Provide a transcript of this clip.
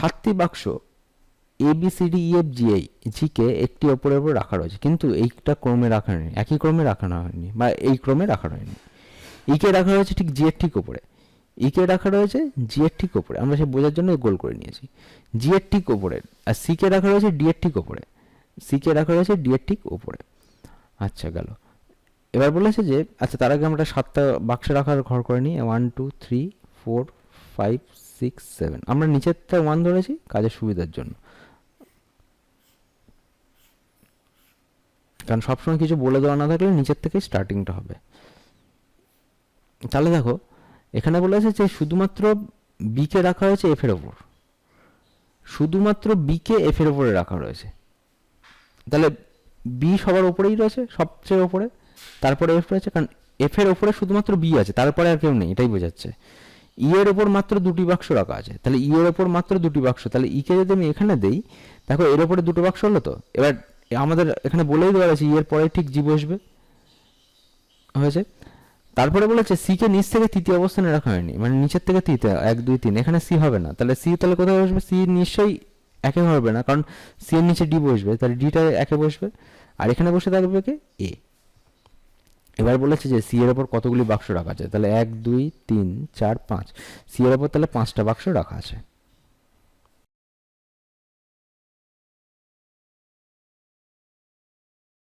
সাতটি বাক্স A B C D F G এই জিকে একটি ওপরের ওপর রাখা রয়েছে। কিন্তু এইটা ক্রমে রাখা হয়নি। একই ক্রমে রাখানো হয়নি। বা এই ক্রমে রাখা হয়নি। ইকে রাখা হয়েছে ঠিক জি এর ঠিক ওপরে। ইকে রাখা রয়েছে জি এর ঠিক ওপরে। আমরা সে বোঝার জন্য গোল করে নিয়েছি। জি এর ঠিক ওপরে। আর সিকে রাখা রয়েছে ডি এর ঠিক ওপরে। সিকে রাখা রয়েছে ডি এর ঠিক ওপরে। আচ্ছা গেল। এবার বলেছে যে আচ্ছা তার আগে আমরা সাতটা বাক্সে রাখার ঘর করে নিই। One two three four five six seven আমরা নিচেরটা ওয়ান ধরেছি কাজের সুবিধার জন্য। কারণ সবসময় কিছু বলে দেওয়া না থাকলে নিচের থেকেই স্টার্টিংটা হবে। তাহলে দেখো, এখানে বলেছে যে শুধুমাত্র বিকে রাখা হয়েছে এফ এর ওপর। শুধুমাত্র বিকে এফ এর ওপরে রাখা রয়েছে। তাহলে বি সবার ওপরেই রয়েছে, সবচেয়ে ওপরে। তারপরে এফ রয়েছে, কারণ এফ এর ওপরে শুধুমাত্র বি আছে, তারপরে আর কেউ নেই, এটাই বোঝাচ্ছে। ই এর ওপর মাত্র দুটি বাক্স রাখা আছে। তাহলে ই এর ওপর মাত্র দুটি বাক্স, তাহলে ই কে যদি আমি এখানে দেই, দেখো এর ওপরে দুটো বাক্স হলো তো? এবার আমাদের এখানে বলেই দেওয়া আছে ই এর পরে ঠিক জি বসবে। হয়েছে? তারপরে বলেছে সি কে নিচ থেকে তৃতীয় অবস্থানে রাখা হয়নি মানে নিচের থেকে তৃতীয় এক, দুই, তিন, এখানে সি হবে না। তাহলে সি তাহলে কোথায় বসবে? সি নিশ্চয়ই একে হবে না, কারণ সি এর নিচে ডি বসবে, তাহলে ডিটা একে বসবে। আর এখানে বসে থাকবে কে? এ। এবার বলেছে যে সি এর ওপর কতগুলি বাক্স রাখা আছে? তাহলে এক, দুই, তিন, চার, পাঁচ। সি এর ওপর তাহলে পাঁচটা বাক্স রাখা আছে।